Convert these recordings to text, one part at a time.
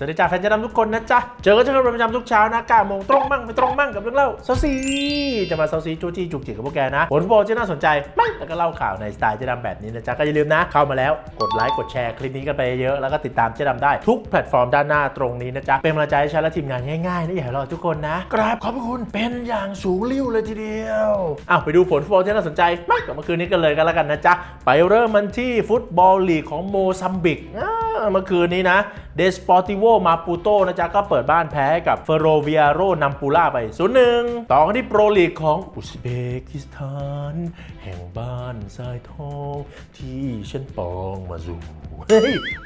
สวัสดีจ้าแฟนจะนำทุกคนนะจ๊ะ เจอกันเจอกันเป็นประจำทุกเช้านะ9โมงตรงมั่งไม่ตรงมั่งกับเรื่องเล่าเซาซีจะมาเซาซีจูจี้จุกจิกกับพวกแกนะผลฟุตบอลจะน่าสนใจไหมแล้วก็เล่าข่าวในสไตล์เจะดำแบบนี้นะจ๊ะ ก็อย่าลืมนะ เข้ามาแล้วกดไลค์กดแชร์คลิปนี้กันไปเยอะแล้วก็ติดตามเจะดำได้ทุกแพลตฟอร์มด้านหน้าตรงนี้นะจ๊ะ เป็นกำลังใจให้ฉันและทีมงานง่ายๆนะอย่าให้รอทุกคนนะกราบขอบพระคุณเป็นอย่างสูงลิ่วเลยทีเดียวอ้าวไปดูผลฟุตบอลที่น่าสนใจไหมกับเมื่อคืนนี้กันเลยกันแล้วกันนะจ๊ะไปเริ่มมันที่ฟุตบอลลีกของโมซัมบิกเมื่อคืนนี้นะเดสปอร์ติโวมาปูโตนะจ๊ะก็เปิดบ้านแพ้กับเฟโรเวียโรนัมปูล่าไป0-1ต่อกันที่โปรลีกของอุซเบกิสถาน แห่งบ้านทรายทองที่ฉันปองมาสู่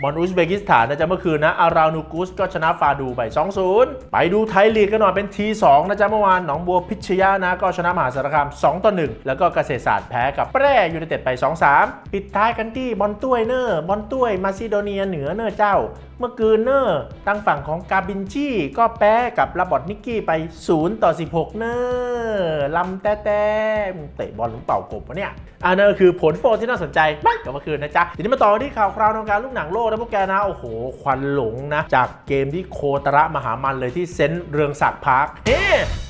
บอลอุซเบกิสถานนะจ๊ะเมื่อคืนนะอารานูกุสก็ชนะฟาดูไป 2-0 ไปดูไทยลีกกันหน่อยเป็นทีสองนะจ๊ะเมื่อวานหนองบัวพิชยานะก็ชนะมหาสารคาม2ต่อ1แล้วก็เกษตรศาสตร์แพ้กับแปร่ยูไนเต็ดไป 2-3 ปิดท้ายกันที่บอลต้วยเนอร์บอลต้วยมาซิโดเนียเหนือเนอร์เจ้า มื่อคืนเนอร์ทางฝั่งของกาบินชีก็แพ้กับลาบอดนิกกี้ไป 0 ต่อ 16 เนอร์ลำแต่แต่มึงเตะบอลหรือเป่ากบวะเนี่ยอันนั้นคือผลโฟลที่น่าสนใจม่กับเมื่อคืนนะจ๊ะ ทีนี้มาต่อที่ข่าวคราวในวงการลูกหนังโลกนะพวกแกนะ โอ้โห ควันหลงนะ จากเกมที่โคตระมหามันเลยที่เซนต์เรืองศักดิ์พาร์คเฮ้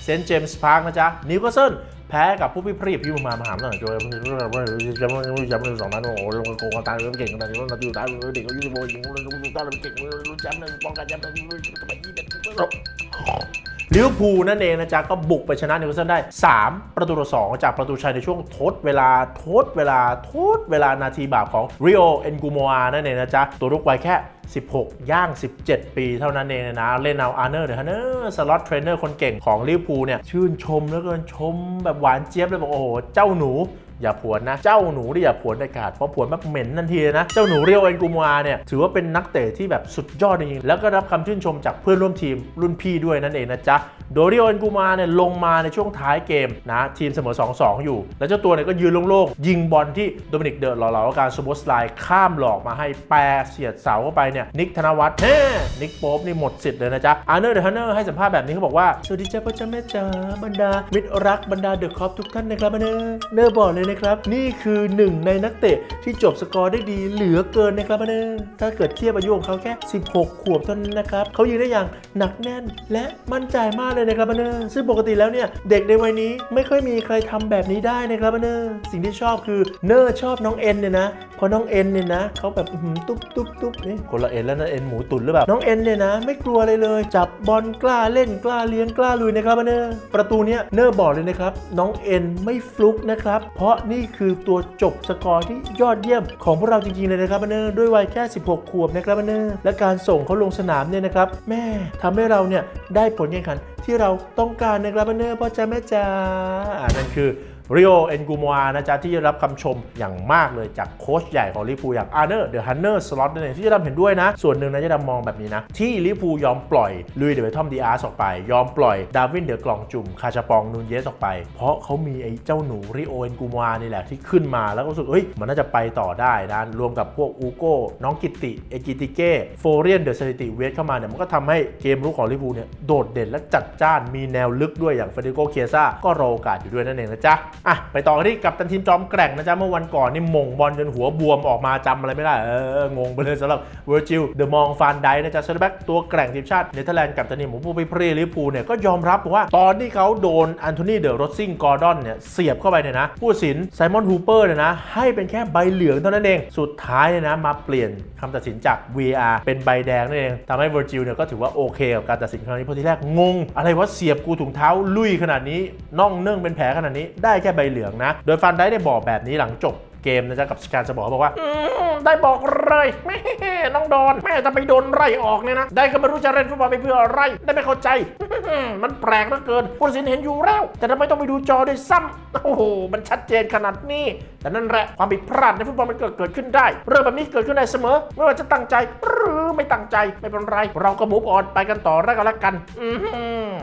เซนต์เจมส์พาร์คนะจ๊ะนิวคาสเซิล แพ้กับผู้พิพรีพี่มามหาลัยจอยจำจำจำสองนั้นโอ้โหโกงตายเก่งขนาดนี้ว่าอยู่ตายเด็กอายุสิบโบยิงรู้รู้ต้าเก่งรู้แชมป์เลยป้องกันแชมป์ไปยี่สิบ ลิเวอร์พูลนั่นเองนะจ๊ะ ก็บุกไปชนะนิวคาสเซิลได้ 3 ประตูต่อ2จากประตูชัยในช่วงทดเวลาทดเวลาทดเวลานาทีบาปของริโอเอ็นกูโมอานั่นเองนะจ๊ะ ตัวรุกวัยแค่ 16 ย่าง 17 ปีเท่านั้นเองนะ เล่นเอาอาร์เนอร์เดอะฮันเนอร์สล็อตเทรนเนอร์คนเก่งของลิเวอร์พูลเนี่ยชื่นชมแล้วเกินชมแบบหวานเจี๊ยบเลยบอกโอ้โห เจ้าหนู อย่าผวนนะ เจ้าหนูที่อย่าผวนเด็ดขาดเพราะผวนแบบเหม็นทันทีนะ เจ้าหนูเรียวเอ็นกูมาเนี่ยถือว่าเป็นนักเตะที่แบบสุดยอดจริงๆแล้วก็รับคำชื่นชมจากเพื่อนร่วมทีมรุ่นพี่ด้วยนั่นเองนะจ๊ะ โดเรียวเอ็นกูมาเนี่ยลงมาในช่วงท้ายเกมนะทีมเสมอ 2-2 อยู่ แล้วเจ้าตัวเนี่ยก็ยืนโล่งๆ ยิงบอลที่โดมินิกเดอร์หล่อๆการสโบสไลน์ข้ามหลอกมาให้แปรเสียดเสาเข้าไปเนี่ยนิกธนวัฒน์เฮ้นิกโป๊ปนี่หมดสิทธิ์เลยนะจ๊ะอาร์เนอร์เดอะฮันเนอร์ให้สัมภาษณ์แบบนี้เขาบอกว่าสวัสดีจ้าพ่อจ้าแม่จ๋าบรรดา มิตรรักบรรดาเดอะคอปทุกท่านนะครับเนอร์เนอร์บอกเลยนะครับนี่คือหนึ่งในนักเตะที่จบสกอร์ได้ดีเหลือเกินนะครับเนอร์ถ้าเกิดเทียบอายุของเขาแค่ 16 ขวบเท่านั้นนะครับเขายิงได้อย่างหนักแน่นและมั่นใจมากเลยนะครับเนอร์ซึ่งปกติแล้วเนี่ยเด็กในวัยนี้ไม่ค่อยมีใครทำแบบนี้ได้นะครับเนอร์สิ่งที่ชอบคือเนอร์ชอบน้องเอ็นเนี่ยนะเพราะน้องเอ็นเนี่ยนะเขาแบบอื้อหือตุ๊บตุ๊บตุ๊บนี่คนละเอ็นแล้วนะเอ็นหมูตุ๋นหรือเปล่าน้องเอ็นเนี่ยนะไม่กลัวเลยเลย จับบอลกล้าเล่นกล้าเลี้ยงกล้าลุยนะครับเนอร์ประตูเนี้ยเนอร์บอกเลยนะครับน้องเอ็นไม่ฟลุกนะครับเพราะนี่คือตัวจบสกอร์ที่ยอดเยี่ยมของพวกเราจริงๆเลยนะครับเนอร์ด้วยวัยแค่ 16 ขวบนะครับเนอร์และการส่งเขาลงสนามเนี่ยนะครับแม่ทำให้เราเนี่ยได้ผลแข่งขันที่ที่เราต้องการนะครับเนอร์พ่อจ้าแม่จ้าอ่านั่นคือ ริโอเอนกูมัวนะจ๊ะที่ได้รับคำชมอย่างมากเลยจากโค้ชใหญ่ของลิเวอร์พูอย่างอาร์เนอร์เดอะฮันเนอร์สล็อตนั่นเองที่จะดำเห็นด้วยนะ ส่วนหนึ่งนะจะดำมองแบบนี้นะ ที่ลิเวอร์พูยอมปล่อยลุยเดวิทอมดีอาร์สออกไป ยอมปล่อยดาวินเดอะกลองจุ่มคาชาปองนูนเยสออกไป เพราะเขามีไอ้เจ้าหนูริโอเอนกูมัวนี่แหละที่ขึ้นมาแล้วก็รู้สึกเฮ้ยมันน่าจะไปต่อได้นะรวมกับพวกอูโก้น้องกิติเอกิติเก้โฟเรียนเดอะสถิติเวสเข้ามาเนี่ยมันก็ทำให้เกมรุกของลิเวอร์พูเนี่ยโดดเด่นและจัดจ้านมีแนวลึกด้วยอย่างเฟเดริโกเคียซ่าก็รอโอกาสอยู่ด้วยนั่นเองนะจ๊ะอะไปต่อกันที่กับตันทีมจอมแกร่งนะจ๊ะเมื่อวันก่อนนี่มงบอลจนหัวบวมออกมาจำอะไรไม่ได้เอองงไปเลยสำหรับเวอร์จิลเดอะมองฟานไดนะจ๊ะเซนเตอร์แบ็กตัวแกร่งทีมชาติเนเธอร์แลนด์กับตันทีมของผู้พิพรีลิเวอร์พูเนี่ยก็ยอมรับว่าตอนที่เขาโดนอันโทนีเดอะโรสซิงกอร์ดอนเนี่ยเสียบเข้าไปเนี่ยนะผู้สินไซมอนฮูเปอร์เนี่ยนะให้เป็นแค่ใบเหลืองเท่านั้นเองสุดท้ายเนี่ยนะมาเปลี่ยนคำตัดสินจาก VR เป็นใบแดงนั่นเองทำให้เวอร์จิลเนี่ยก็ถือว่าโอเคกับการตัดสินครั้งนี้เพราะที่แรกงง อะไรวะเสียบกูถุงเท้าลุยขนาดนี้น่องเนื่องเป็นแผลขนาดนี้ได้แค่ใบเหลืองนะ โดยฟันได้ได้บอกแบบนี้หลังจบเกมนะจ๊ะกับสการจะบอกบอกว่าได้บอกเลยแม่น้องโดนแม่จะไปโดนไล่ออกเนี่ยนะ ได้ก็ไม่รู้จะเล่นฟุตบอลไปเพื่ออะไร ได้ไม่เข้าใจ มันแปลกเหลือเกินผู้ตัดสินเห็นอยู่แล้ว แต่ทำไมต้องไปดูจอด้วยซ้ำโอ้โห มันชัดเจนขนาดนี้ แต่นั่นแหละความผิดพลาดในฟุตบอลมันเกิดเกิดขึ้นได้ เรื่องแบบนี้เกิดขึ้นได้เสมอ ไม่ว่าจะตั้งใจหรือไม่ตั้งใจไม่เป็นไร เราก็มูฟออนไปกันต่อแล้วกันละกันอือหือ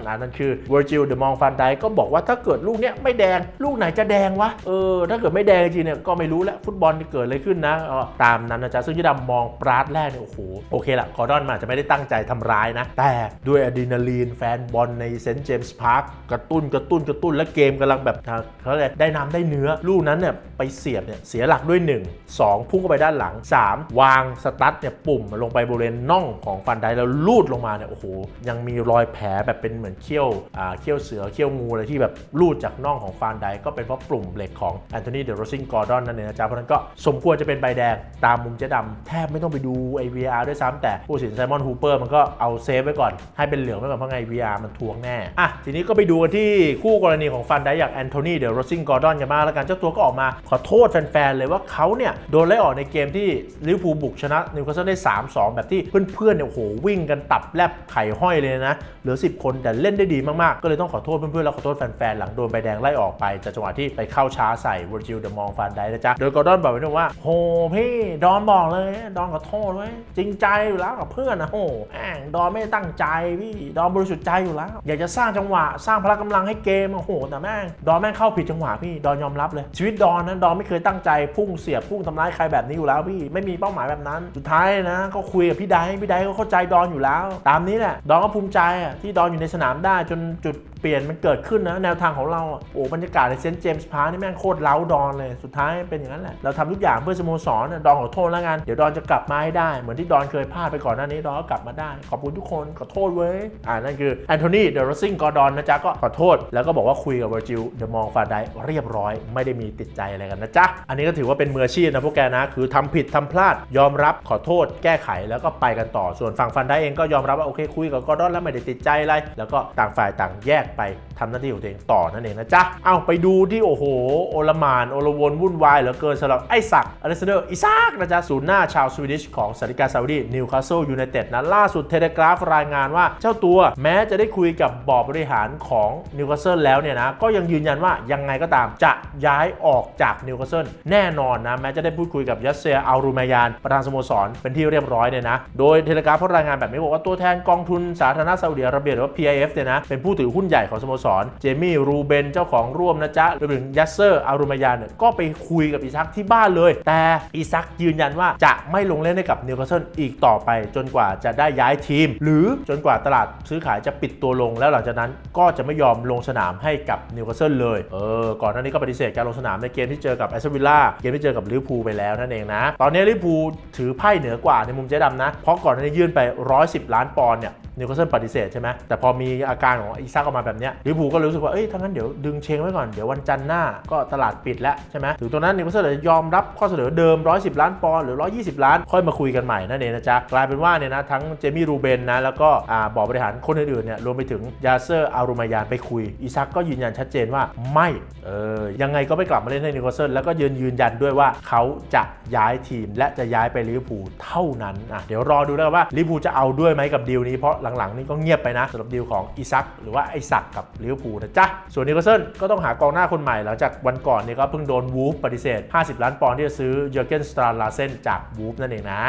อ่านั่นคือ Virgil de Mong van Dijk ก็บอกว่าถ้าเกิดลูกเนี้ยไม่แดง ลูกไหนจะแดงวะเออถ้าเกิดไม่แดงจริงเนี่ยก็ไม่รู้แล้วฟุตบอลนี่เกิดอะไรขึ้นนะออตามนั้นนะจ๊ะซึ่งเจ๊ดำมองปราดแรกเนี่ยโอ้โหโอเคละกอร์ดอนมาจะไม่ได้ตั้งใจทำร้ายนะ แต่ด้วยอะดรีนาลีนแฟนบอลในเซนต์เจมส์พาร์คกระตุ้นกระตุ้นกระตุ้นและเกมกำลังแบบเขาเลยกได้น้ำได้เนื้อ ลูกนั้นเนี่ยไปเสียบเนี่ยเสียหลักด้วย 1 2 พุ่งเข้าไปด้านหลัง 3 วางสตั๊ดเนี่ยปุ่มลงไปบริเวณน่องของฟันไดแล้วลูดลงมาเนี่ยโอ้โหยังมีรอยแผลแบบเป็นเหมือนเขี้ยวอ่าเขี้ยวเสือเขี้ยวงูอะไรที่แบบลูดจากน่องของฟันไดก็เป็นเพราะปุ่มเหล็กของแอนโทนีเดโรซิงกอร์ดอนนั่นเองนะจ๊ะเพราะนั้นก็สมควรจะเป็นใบแดงตามมุมเจ๊ดำแทบไม่ต้องไปดูไอ VR ด้วยซ้ำแต่ผู้สินไซมอนฮูเปอร์มันก็เอาเซฟไว้ก่อนให้เป็นเหลืองไว้ก่อนเพราะไง VR มันทวงแน่ อะ ทีนี้ก็ไปดูกันที่คู่กรณีของฟันได้อย่างแอนโทนีเดโรซิงกอร์ดอนกันมางแล้วกัน เจ้าตัวก็ออกมาขอโทษแฟนๆ เลยว่าเขาเนี่ย โดนไล่ออกในเกมที่ลิเวอร์พูลบุกชนะนิวคาสเซิลได้ 3-2 แบบที่เพื่อนๆเนี่ยโอ้โหวิ่งกันตับแลบไข่ห้อยเลยนะ เหลือ 10 คนแต่เล่นได้ดีมากๆ ก็เลยต้องขอโทษเพื่อนๆแล้วขอโทษแฟนๆ หลังโดนใบแดงไล่ออกไปจากจังหวะที่ไปเข้าช้าใส่วอร์จิลเดอมองฟันได้นะจ๊ะโดยกอร์ดอนบอกไว้ด้วยว่าโหพี่ดอนบอกเลยดอนขอโทษไว้ยจริงใจอยู่แล้วกับเพื่อนนะโหแม่งดอนไม่ตั้งใจพี่ดอนบริสุทธิ์ใจอยู่แล้ว อยากจะสร้างจังหวะ สร้างพละกำลังให้เกมโอ้โหแต่แม่งดอนแม่งเข้าผิดจังหวะพี่ดอนยอมรับเลย ชีวิตดอนนั้นดอนไม่เคยตั้งใจพุ่งเสียบพุ่งทำร้ายใครแบบนี้อยู่แล้วพี่ไม่มีเป้าหมายแบบนั้น สุดท้ายนะ ก็คุยกับพี่ไดพี่ไดก็เข้าใจดอนอยู่แล้ว ตามนี้แหละดอนก็ภูมิใจอะที่ดอนอยู่ในสนามได้จนจุด เปลี่ยนมันเกิดขึ้นนะ แนวทางของเราโอ้บรรยากาศในเซนต์เจมส์พาร์คนี่แม่งโคตรเล้าดอนเลย สุดท้ายเป็นอย่างนั้นแหละ เราทำทุกอย่างเพื่อสโมสรนะดอนขอโทษแล้วกัน เดี๋ยวดอนจะกลับมาให้ได้ เหมือนที่ดอนเคยพลาดไปก่อนหน้านี้ ดอนก็กลับมาได้ ขอบคุณทุกคน ขอโทษเว้ย อ่านั่นคือแอนโทนีเดอะโรซิงกอร์ดอนนะจ๊ะ ก็ขอโทษ แล้วก็บอกว่าคุยกับเวอร์จิลเดอะมองฟาไดเรียบร้อย ไม่ได้มีติดใจอะไรกันนะจ๊ะ อันนี้ก็ถือว่าเป็นมืออาชีพนะพวกแกนะ คือทำผิดทำพลาด ยอมรับ ขอโทษ แก้ไข แล้วก็ไปกันต่อ ส่วนฝั่งฟันไดเองก็ยอมรับว่าโอเคคุยกับกอร์ดอนแล้วไม่ได้ติดใจอะไร แล้วก็ต่างฝ่ายต่างแยกไป ทำหน้าที่ของตัวเองต่อนั่นเองนะจ๊ะ เอาไปดูที่โอ้โห โอลมาน โอลวนวุ่นวายเหลือเกินสำหรับไอซักอเลสเดอร์อิซากนะจ๊ะศูนย์หน้าชาวสวีดิชของสาริกาซาอุดีนิวคาสเซิลยูไนเต็ดนะล่าสุดเทเลกราฟรายงานว่าเจ้าตัวแม้จะได้คุยกับบอร์ดบริหารของนิวคาสเซิลแล้วเนี่ยนะก็ยังยืนยันว่ายังไงก็ตามจะย้ายออกจากนิวคาสเซิลแน่นอนนะแม้จะได้พูดคุยกับยัสเซียอัลรูมายานประธานสโมสรเป็นที่เรียบร้อยเนี่ยนะโดยเทเลกราฟรายงานแบบนี้บอกว่าตัวแทนกองทุนสาธารณรัฐซาอุดิอาระเบียหรือว่า PIF เนี่ยนะเป็นผู้ถือหุ้นใหญ่ของสโมสรเจมี่รูเบนเจ้าของร่วมนะจ๊ะรวมถึงยัสเซอร์อัลรูมายานเนี่ยก็ไปคุยกับอิซักที่บ้านเลย แต่อิซักยืนยันว่าจะไม่ลงเล่นให้กับนิวคาสเซิลอีกต่อไปจนกว่าจะได้ย้ายทีม หรือจนกว่าตลาดซื้อขายจะปิดตัวลง แล้วหลังจากนั้นก็จะไม่ยอมลงสนามให้กับนิวคาสเซิลเลยเออก่อนหน้านี้ก็ปฏิเสธการลงสนามในเกมที่เจอกับแอสตันวิลล่าเกมที่เจอกับลิเวอร์พูลไปแล้วนั่นเองนะ ตอนนี้ลิเวอร์พูลถือไพ่เหนือกว่าในมุมเจ๊ดำนะเพราะก่อนหน้านี้ยื่นไป 110 ล้านปอนด์เนี่ย นิวคาสเซิลปฏิเสธใช่ไหมแต่พอมีอาการของอีซักออกมาแบบนี้ลิเวอร์พูลก็รู้สึกว่า เอ้ยถ้างั้นเดี๋ยวดึงเชงไว้ก่อน เดี๋ยววันจันทร์หน้าก็ตลาดปิดแล้วใช่ไหมถึงตรงนั้นนิวคาสเซิลจะยอมรับข้อเสนอเดิม 110 ล้านปอนด์หรือ 120 ล้าน ค่อยมาคุยกันใหม่นั่นเองนะจ๊ะ กลายเป็นว่าเนี่ยนะทั้งเจมี่รูเบนนะแล้วก็อ่าบอร์ดบริหารคนอื่นๆเนี่ยรวมไปถึงยาเซอร์อารุมายานไปคุยอีซักก็ยืนยันชัดเจนว่าไม่เออยังไงก็ไม่กลับมาเล่นให้นิวคาสเซิลแล้วก็ยืนยืนยันด้วยว่าเขาจะย้ายทีมและจะย้ายไปลิเวอร์พูลเท่านั้นอะเดี๋ยวรอดูแล้วว่าลิเวอร์พูลจะเอาด้วยไหมกับดีลนี้เพราะหหลังๆ นี่ก็เงียบไปนะสำหรับดีลของอีซักหรือว่าไอซักกับลิเวอร์พูลนะจ๊ะส่วนนิโคลเซนก็ต้องหากองหน้าคนใหม่ หลังจากวันก่อนเนี่ยก็เพิ่งโดนวูฟปฏิเสธ 50 ล้านปอนด์ที่จะซื้อเยอร์เกนสตราลาเซนจากวูฟนั่นเองนะ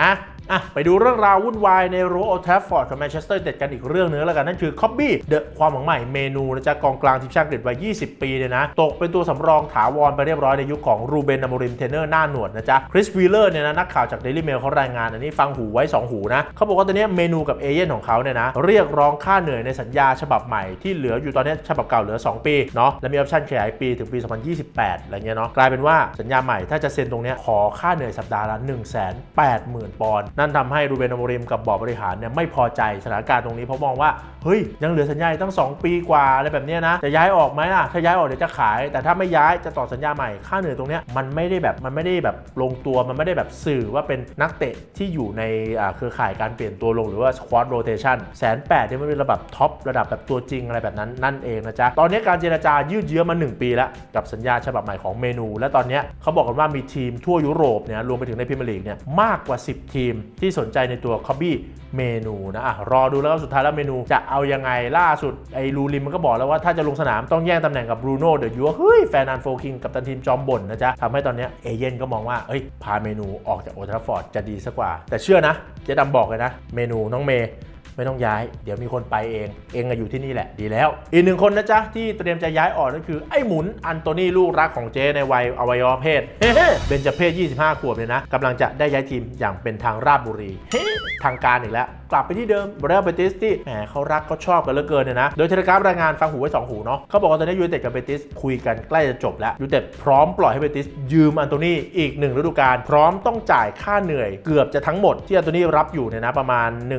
อะไปดูเรื่องราววุ่นวายในโรโอทาฟฟอร์ดกับแมนเชสเตอร์เต็ดกันอีกเรื่องนึงแล้วกัน นั่นคือคอบบี้เดอะความหวังใหม่เมนูนะจ๊ะกองกลางทีมชาติอังกฤษวัย 20 ปีเนี่ยนะ ตกเป็นตัวสำรองถาวรไปเรียบร้อยในยุคของรูเบนอามริมเทนเนอร์หน้าหนวดนะจ๊ะคริสวีเลอร์เนี่ยนะนักข่าวจากเดลี่เมลเขารายงานอันนี้ฟังหูไว้ 2 หูนะเขาบอกว่าตอนนี้เมนูกับเอเย่นของเขาเนี่ยนะเรียกร้องค่าเหนื่อยในสัญญาฉบับใหม่ที่เหลืออยู่ตอนนี้ฉบับเก่าเหลือ 2 ปีเนาะและมีออปชั่นขยายปีถึงปี 2028อะไรเงี้ยเนาะกลายเป็นว่าสัญญาใหม่ถ้าจะเซ็นตรงเนี้ยขอค่าเหนื่อยสัปดาห์ละ1 8 0 0 0 0ปอนด์นั่นทำให้รูเบนอามริมกับบอร์ดบริหารเนี่ยไม่พอใจสถานการณ์ตรงนี้เพราะมองว่าเฮ้ยยังเหลือสัญญาอีกตั้ง 2 ปีกว่าอะไรแบบนี้นะจะย้ายออกไหมล่ะถ้าย้ายออกเดี๋ยวจะขาย แต่ถ้าไม่ย้ายจะต่อสัญญาใหม่ค่าเหนื่อยตรงเนี้ยมันไม่ได้แบบมันไม่ได้แบบลงตัวมันไม่ได้แบบสื่อว่าเป็นนักเตะที่อยู่ในเครือข่ายการเปลี่ยนตัวลงหรือว่า squad rotation แสนแปดเนี่มันเป็นระดับท็อประดับแบบตัวจริงอะไรแบบนั้นนั่นเองนะจ๊ะตอนนี้การเจรจายืดเยื้อมา 1 ปีแล้ว กับสัญญาฉบับใหม่ของเมนู และตอนนี้เขาบอกกันว่ามีทีมทั่วยุโรปเนี่ยรวมไปถึงในพรีเมียร์ลีกเนี่ยมากกว่า 10 ทีมที่สนใจในตัวคอบบี้เมนูนะอะรอดูแล้วก็สุดท้ายแล้วเมนูจะเอายังไงล่าสุดไอ้ลูริมมันก็บอกแล้วว่าถ้าจะลงสนามต้องแย่งตำแหน่งกับบรูโน่เดอะยูเฮ้ยแฟนนันโฟคิงกับตันทีมจอมบ่นนะจ๊ะทำให้ตอนนี้เอเย่นก็มองว่าเอ้ยพาเมนูออกจากโอทราฟอร์ดจะดีสักกว่า แต่เชื่อนะเจ๊ดำบอกเลยนะ เมนูน้องเมย์ ไม่ต้องย้าย เดี๋ยวมีคนไปเอง เองอะอยู่ที่นี่แหละดีแล้ว อีกหนึ่งคนนะจ๊ะ ที่เตรียมจะย้ายออกนั่นคือไอ้หมุนอันโตนีลูกรักของเจในวัยอวัยวะเพศเฮ้ๆเบนจเพศ 25 ขวบเลยนะกำลังจะได้ย้ายทีมอย่างเป็นทางราชบุรี ทางการอีกแล้ว กลับไปที่เดิมบรเรลเบติสที่แหมเขารักเขาชอบกันเหลือเกินเนี่ยนะ โดยเทเลกราฟรายงานฟังหูไว้สองหูเนาะเขาบอกว่าตอนนี้ยูไนเต็ดกับเบติสคุยกันใกล้จะจบแล้วยูไนเต็ดพร้อมปล่อยให้เบติสยืมอันโตนีอีกหนึ่งฤดูกาลพร้อมต้องจ่ายค่าเหนื่อยเกือบจะทั้งหมดที่อันโตนีรับอยู่เนี่ยนะประมาณ 1 6 0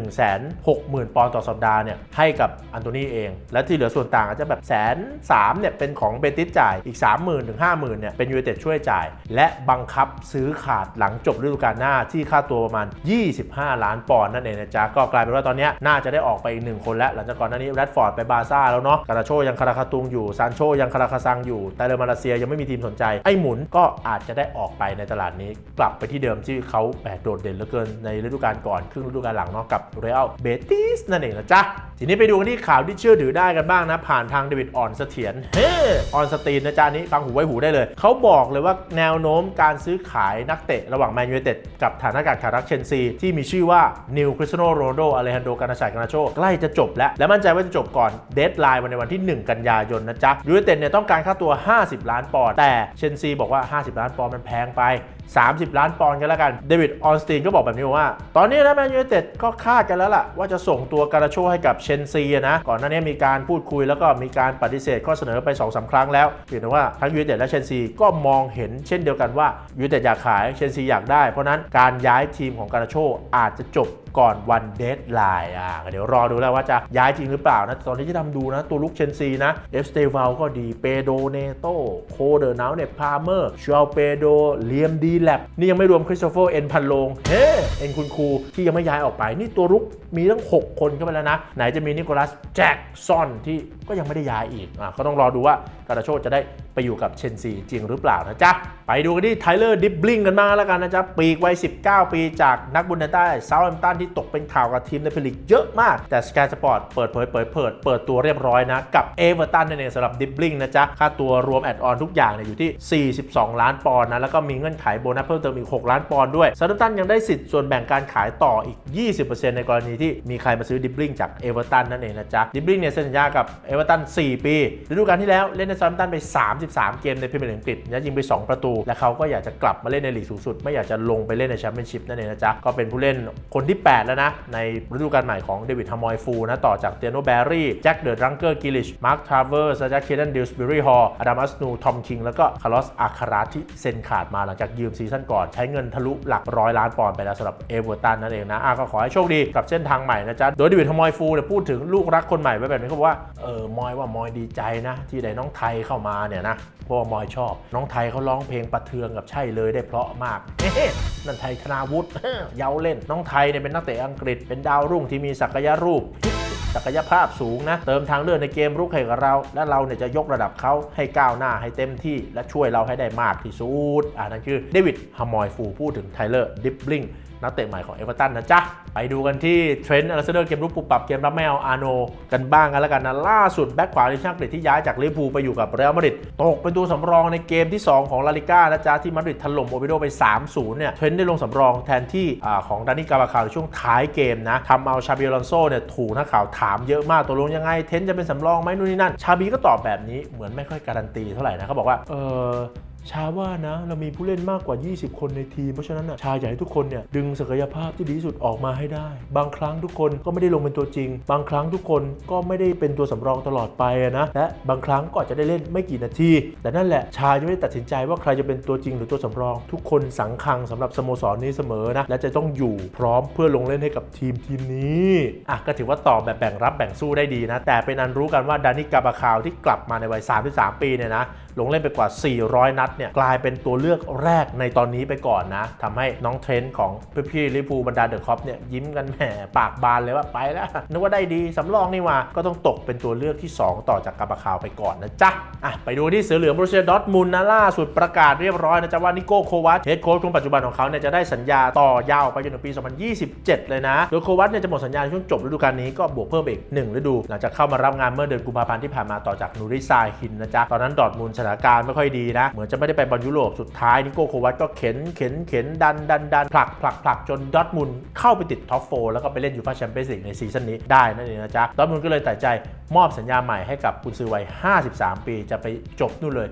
0 0 0 ปอนด์ต่อสัปดาห์เนี่ยให้กับอันโตนีเอง และที่เหลือส่วนต่างอาจจะแบบแสนสามเนี่ยเป็นของเบติสจ่ายอีก 30,000ถึง50,000เนี่ยเป็นยูไนเต็ดช่วยจ่าย และบังคับซื้อขาดหลังจบฤดูกาลหน้าที่ค่าตัวประมาณ 25 ล้านปอนด์นั่นเองนะจ๊ะก็กลายเป็นว่าตอนนี้น่าจะได้ออกไปอีกหนึ่งคนแล้ว หลังจากก่อนหน้านี้แรดฟอร์ดไปบาซ่าแล้วเนาะการาโชยังคาราคาตุงอยู่ซานโชยังคาราคาซังอยู่แต่เลอมาเลเซียยังไม่มีทีมสนใจ ไอ้หมุนก็อาจจะได้ออกไปในตลาดนี้ กลับไปที่เดิมที่เขาแหมโดดเด่นเหลือเกินในฤดูกาลก่อนครึ่งฤดูกาลหลังเนาะกับเรอัลเบติสนั่นเองนะจ๊ะทีนี้ไปดูกันที่ข่าวที่เชื่อถือได้กันบ้างนะ ผ่านทางเดวิดออนเสถียรเฮ้ออนสตีนนะจ๊ะนี้ฟังหูไว้หูได้เลยเขาบอกเลยว่าแนวโน้มการซื้อขายนักเตะระหว่างแมนยูไนเต็ดกับฐานอากาศขารักเชนซีที่มีชื่อว่านิวคริสโนโรโดอเลฮันโดกานาชัยกานาโชใกล้จะจบแล้ว และมั่นใจว่าจะจบก่อนเดทไลน์วันในวันที่ 1 กันยายนนะจ๊ะยูไนเต็ดเนี่ยต้องการค่าตัว 50 ล้านปอนด์แต่เชนซีบอกว่า 50 ล้านปอนด์มันแพงไป 30 ล้านปอนด์กันแล้วกัน เดวิดออนสตีนก็บอกแบบนี้ว่า ตอนนี้นะแมนยูไนเต็ดก็คาดกันแล้วล่ะ ว่าจะส่งตัวการาโชให้กับเชนซีนะ ก่อนหน้านี้มีการพูดคุยแล้วก็มีการปฏิเสธข้อเสนอไป2อสาครั้งแล้วเพียงแต่ว่าทั้งยูไนเต็ดและเชนซีก็มองเห็นเช่นเดียวกันว่ายูไนเต็ดอยากขายเชนซีอยากได้ เพราะนั้นการย้ายทีมของการาโชอาจจะจบก่อนวันเดทไลน์อะเดี๋ยวรอดูแล้วว่าจะย้ายจริงหรือเปล่านะ ตอนนี้ที่ทำดูนะ ตัวลุกเชนซีนะเอฟสเตวาลก็ดีเปโดเนโตโคเดอร์นาวเนปพาเมอร์ชวลเปโดเลียมดีแลบนี่ยังไม่รวมคริสโตเฟอร์เอ็นพันโลงเฮ้เอ็นคุณครูที่ยังไม่ย้ายออกไป นี่ตัวรุกมีตั้ง 6 คนเข้าไปแล้วนะ ไหนจะมีนิโคลัสแจ็คซอนที่ก็ยังไม่ได้ย้ายอีกอะก็ต้องรอดูว่าการาโชจะได้ไปอยู่กับเชนซีจริงหรือเปล่านะจ๊ะ ไปดูกันที่ไทเลอร์ดิบบลิงกันบ้างแล้วกันนะจ๊ะ ปีกวัย 19 ปีจากนักบุญใต้เซาท์แฮมป์ตันที่ตกเป็นข่าวกับทีมในพรีเมียร์ลีกเยอะมาก แต่สกายสปอร์ตเปิดเผยเปิดเผยเปิดตัวเรียบร้อยนะ กับเอเวอร์ตันนั่นเองสำหรับดิบลิงนะจ๊ะ ค่าตัวรวมแอดออนทุกอย่างเนี่ยอยู่ที่ 42 ล้านปอนด์นะแล้วก็มีเงื่อนไขโบนัสเพิ่มเติมอีก 6 ล้านปอนด์ด้วยเซาท์แฮมป์ตันยังได้สิทธิ์ส่วนแบ่งการขายต่ออีก 20%ในกรณีที่มีใครมาซื้อดิบลิงจากเอเวอร์ตันนั่นเองนะจ๊ะดิบลิงเนี่ยเซ็นสัญญากับเอเวอร์ตัน4 ปีฤดูกาลที่แล้วเล่นในเซาท์แฮมป์ตันไป33 เกมในพรีเมียร์ลีกอังกฤษและยิงไป 2 ประตู และเขาก็อยากจะกลับมาเล่นในลีกสูงสุด ไม่อยากจะลงไปเล่นในแชมเปี้ยนชิพนั่นเองนะจ๊ะ ก็เป็นผู้เล่นคนที่ 8 แล้วนะ ในฤดูกาลใหม่ของเดวิดฮามอยฟูนะ ต่อจากเตียโนแบร์รี่ แจ็คเดอะรังเกอร์กิลิช มาร์คทราเวอร์ซาจักเคดันดิลสบิรี่ฮอลอดัมอัสนู ทอมคิง แล้วก็คาร์ลอสอาคาราที่เซ็นขาดมาหลังจากยืมซีซั่นก่อน ใช้เงินทะลุหลักร้อยล้านปอนด์ไปแล้วสำหรับเอเวอร์ตันนั่นเองนะอะก็ขอให้โชคดีกับเส้นทางใหม่นะจ๊ะ โดยเดวิดฮามอยฟูเนี่ยพูดถึงลูกรักคนใหม่ไว้แบบนี้เขาบอกว่าเออมอยว่ามอยดีใจนะที่ได้น้องไทยเข้ามาเนี่ยนะเพราะว่ามอยชอบ น้องไทยเขาร้องเพลงประเทืองกับใช่เลยได้เพราะมากเฮ้นั่นไทยธนาวุฒิเย้าเล่น น้องไทยเนี่ยเป็นนักเตะอังกฤษ เป็นดาวรุ่งที่มีศักยรูปศักยภาพสูงนะ เติมทางเลือกในเกมรุกให้กับเรา และเราเนี่ยจะยกระดับเขาให้ก้าวหน้าให้เต็มที่ และช่วยเราให้ได้มากที่สุดอ่านั่นคือเดวิดฮามอยฟูพูดถึงไทเลอร์ดิบลิง นักเตะใหม่ของเอเวอร์ตันนะจ๊ะ ไปดูกันที่เทรนด์อลาเซเดอร์เกมรุกปุบปรับเกมรับไม่เอาโนกันบ้างกันแล้วกันนะล่าสุดแบ็คขวาทีมชาติอังกฤษที่ย้ายจากลิเวอร์พูลไปอยู่กับเรอัลมาดริดตกเป็นตัวสำรองในเกมที่ 2 ของลาลิก้านะจ๊ะ ที่มาดริดถล่มโอเบโดไป 3-0 เนี่ยเทรนด์ได้ลงสำรองแทนที่อของดานิกาบาคาในช่วงท้ายเกมนะทำเอาชาบิอลอนโซเนี่ยถูกนักข่าวถามเยอะมากตัวลงยังไงเทรนด์จะเป็นสำรองไหมนู่นนี่นั่นชาบีก็ตอบแบบนี้เหมือนไม่ค่อยการันตีเท่าไหร่นะเขาบอกว่าเออ ชาว่านะ เรามีผู้เล่นมากกว่า 20 คนในทีม เพราะฉะนั้นนะชาอยากให้ทุกคนเนี่ยดึงศักยภาพที่ดีที่สุดออกมาให้ได้ บางครั้งทุกคนก็ไม่ได้ลงเป็นตัวจริง บางครั้งทุกคนก็ไม่ได้เป็นตัวสำรองตลอดไปนะและบางครั้งก็อาจจะได้เล่นไม่กี่นาที แต่นั่นแหละชาจะไม่ได้ตัดสินใจว่าใครจะเป็นตัวจริงหรือตัวสำรอง ทุกคนสังคังสำหรับสโมสรนี้เสมอนะและจะต้องอยู่พร้อมเพื่อลงเล่นให้กับทีมทีมนี้อะก็ถือว่าตอบแบบแบ่งรับแบ่งสู้ได้ดีนะแต่เป็นอันรู้กันว่าดานิกาบาคาวที่กลับมาในวัย 33 ปีเนี่ยนะลงเล่นไปกว่า 400 นัดเนี่ยกลายเป็นตัวเลือกแรกในตอนนี้ไปก่อนนะทำให้น้องเทรนด์ของพี่ๆลิเวอร์พูบรรดาเดอะคอปเนี่ยยิ้มกันแหมปากบานเลยว่าไปแล้วนึกว่าได้ดีสำรองนี่ว่าก็ต้องตกเป็นตัวเลือกที่ 2 ต่อจากกาบาคาวไปก่อนนะจ๊ะอะไปดูที่เสือเหลืองบรูเซียดอทมุนนะล่าสุดประกาศเรียบร้อยนะจ๊ะว่านิโก้โควัตเฮดโค้ชคนปัจจุบันของเขาเนี่ยจะได้สัญญาต่อยาวไปจนถึงปี 2027 เลยนะโดยโควัตเนี่ยจะหมดสัญญาในช่วงจบฤดูกาลนี้ก็บวกเพิ่มอีกหนึ่งฤดู หลังจากเข้ามารับงานเมื่อเดือนกุมภาพันธ์ที่ผ่านมาต่อจากนูริซาฮินนะจ๊ะตอนนั้นดอทมุนด์สถานการณ์ไม่ค่อยดีนะ เหมือนจะไม่ได้ไปบอลยุโรปสุดท้ายนิโก้โควัตก็เข็นเข็นเข็นดันดันดันผลักผลักผลักจนดอทมุนเข้าไปติดท็อปโฟแล้วก็ไปเล่นยูฟ่าแชมเปี้ยนส์ลีกในซีซั่นนี้ได้นั่นเองนะจ๊ะดอทมุนก็เลยตัดใจ มอบสัญญาใหม่ให้กับกุนซือวัย 53 ปี จะไปจบนู่นเลย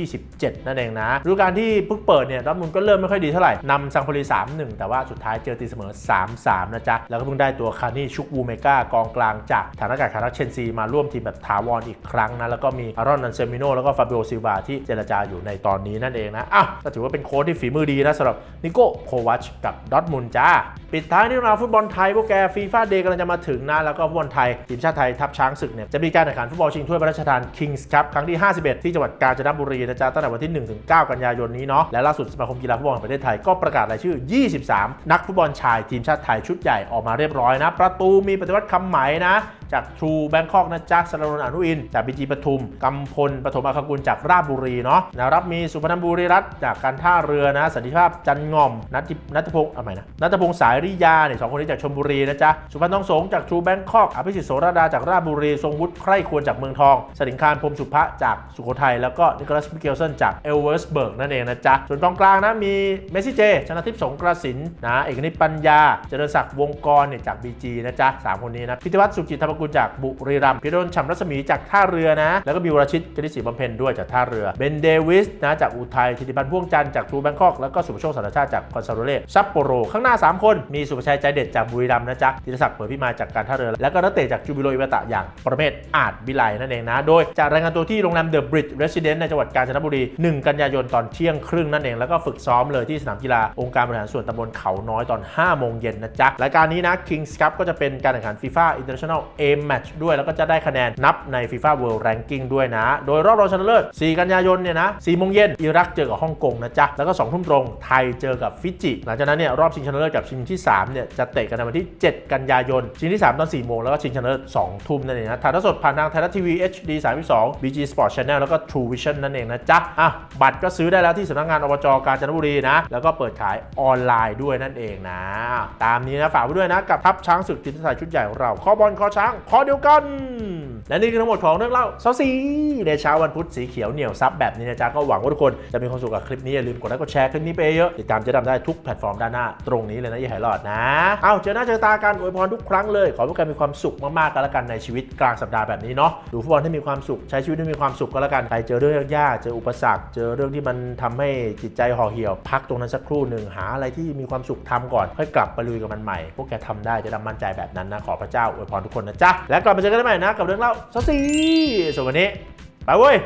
2027 นั่นเองนะฤดูกาลที่เพิ่งเปิดเนี่ยดอทมุนก็เริ่มไม่ค่อยดีเท่าไหร่นำซังโพลี 3-1 แต่ว่าสุดท้ายเจอตีเสมอ 3-3 นะจ๊ะ แล้วก็เพิ่งได้ตัวคานี่ชุกวูเมกากองกลางจากฐานอากาศคารักเชนซีมาร่วมทีมแบบถาวรอีกครั้งนะ แล้วก็มีอารอนนันเซมิโนแล้วก็ฟาบิโอซิลวาที่เจรจาอยู่ในตอนนี้นั่นเองนะอ้าวก็ถือว่าเป็นโค้ชที่ฝีมือดีนะสำหรับนิโก้โควัชกับดอทมุนจ้าปิดท้ายที่ราวฟุตบอลไทยพวกแกฟีฟ่าเดย์กำลังจะมาถึงนะแล้วก็ฟุตบอลไทยทีมชาติไทยทัพช้างศึกเนี่ยจะมีการแข่งขันฟุตบอลชิงถ้วยพระราชทาน Kings Cup ครั้งที่ 51 ที่จังหวัดกาญจนบุรีนะจ๊ะตั้งแต่วันที่1ถึง9กันยายนนี้เนาะและล่าสุดสมาคมกีฬาฟุตบอลแห่งประเทศไทยก็ประกาศรายชื่อ 23 นักฟุตบอลชายทีมชาติไทยชุดใหญ่ออกมาเรียบร้อยนะ ประตูมีปฏิวัติคำไหมนะจากทรูแบงคอกนะจ๊ะสรนนท์อนุอิน จากบีจีปทุมกำพลปฐมอาคากุลจากราชบุรีเนาะนะรับมีสุพรรณบุรีรัตน์จากการท่าเรือนะ สันติภาพจันงอมนัทนัทพงศ์อะไรนะนัทพงศ์สายริยาเนี่ยสองคนนี้จากชลบุรีนะจ๊ะสุพรรณทองสงจากทรูแบงคอกอภิสิทธิ์โสรดาจากราชบุรีทรงวุฒิใคร่ควรจากเมืองทองสลิงคารพรมสุภะจากสุโขทัยแล้วก็นิโคลัสมิเกลสันจากเอลเวอร์สเบิร์กนั่นเองนะจ๊ะส่วนกองกลางนะมีเมสซี่เจ ชนะทิพย์สงกระสินนะเอกนิตปัญญา เจริญศักดิ์วงกรเนี่ยจากบีจีนะจ๊ะสามคนนี้นะพิธีวัฒน์สุจิตธรรมกุลจากบุรีรัมย์พิรดลฉ่ำรัศมีจากท่าเรือนะ แล้วก็มีวรชิตกนิษฐ์ศรีบำเพ็ญด้วยจากท่าเรือ เบนเดวิสนะจากอุทัยธิติพันธ์พ่วงจันทร์จากทรูแบงคอก แล้วก็สุภโชคสารชาติจากคอนซาโรเล่ซัปโปโร ข้างหน้า 3 คน มีสุภชัยใจเด็ดจากบุรีรัมย์นะจ๊ะธีรศักดิ์เผยพิมาจากการท่าเรือ แล้วก็นักเตะจากจูบิโรอิวาตะอย่างประเมศอาจวิไลนั่นเองนะ โดยจะรายงานตัวที่โรงแรมเดอะบริดจ์เรสซิเดนต์ในจังหวัดกาญจนบุรี 1 กันยายนตอนเที่ยงครึ่งนั่นเองแล้วก็ฝึกซ้อมเลยที่สนามกีฬาองค์การบริหารส่วนตำบลเขาน้อยตอน5โมงเย็นนะจ๊ะรายการนี้นะ Kings Cup ก็จะเป็นการแข่งขัน FIFA International A Match ด้วยแล้วก็จะได้คะแนนนับใน FIFA World Ranking ด้วยนะ โดยรอบรองชนะเลิศ 4 กันยายนเนี่ยนะ4โมงเย็นอิรักเจอกับฮ่องกงนะจ๊ะ แล้วก็2ทุ่มตรงไทยเจอกับฟิจิ หลังจากนั้นเนี่ยรอบชิงชนะเลิศกับชิงที่3เนี่ยจะเตะกันในวันที่ 7 กันยายน ชิงที่ 3 ตอน4โมงแล้วก็ชิงชนะเลิศ2ทุ่มนั่นเองนะถ่ายทอดสดผ่านทางไทยรัฐทีวี HD 32 BG Sport Channel แล้วก็ True Vision นั่นเองนะจ๊ะอะบัตรก็ซื้อได้แล้วที่สำนักงานอบจกาญจนบุรีนะแล้วก็เปิดขายออนไลน์ด้วยนั่นเองนะ ตามนี้นะฝากไว้ด้วยนะกับทัพช้างศึกทีมชาติชุดใหญ่ของเราคอบอลคอช้างคอเดียวกัน และนี่คือทั้งหมดของเรื่องเล่าเซาซีในเช้าวันพุธสีเขียวเหนียวซับแบบนี้นะจ๊ะก็หวังว่าทุกคนจะมีความสุขกับคลิปนี้อย่าลืมกดไลค์กดแชร์คลิปนี้ไปเยอะติดตามเจะดำได้ทุกแพลตฟอร์มด้านหน้าตรงนี้เลยนะอย่าหายหลอดนะเอาเจอหน้าเจอตากันอวยพรทุกครั้งเลย ขอให้พวกแกมีความสุขมากๆกันล้วกันในชีวิตกลางสัปดาห์แบบนี้เนาะดูฟุตบอลให้มีความสุขใช้ชีวิตให้มีความสุขก็แล้วกันใครเจอเรื่องยากๆเจออุปสรรค เจอเรื่องที่มันทำให้จิตใจห่อเหี่ยว พักตรงนั้นสักครู่หนึ่งหาอะไรที่มีความสุขทำก่อนค่อยกลับไปลุยกับมันใหม่ พวกแกทำได้จะดำมั่นใจแบบนั้นนะขอพระเจ้าอวยพรทุกคนนะจ๊ะแล้วกลับมาเจอกันได้ใหม่นะกับเรื่องเล่าซาซีส่วนวันนี้ ไปเว้ย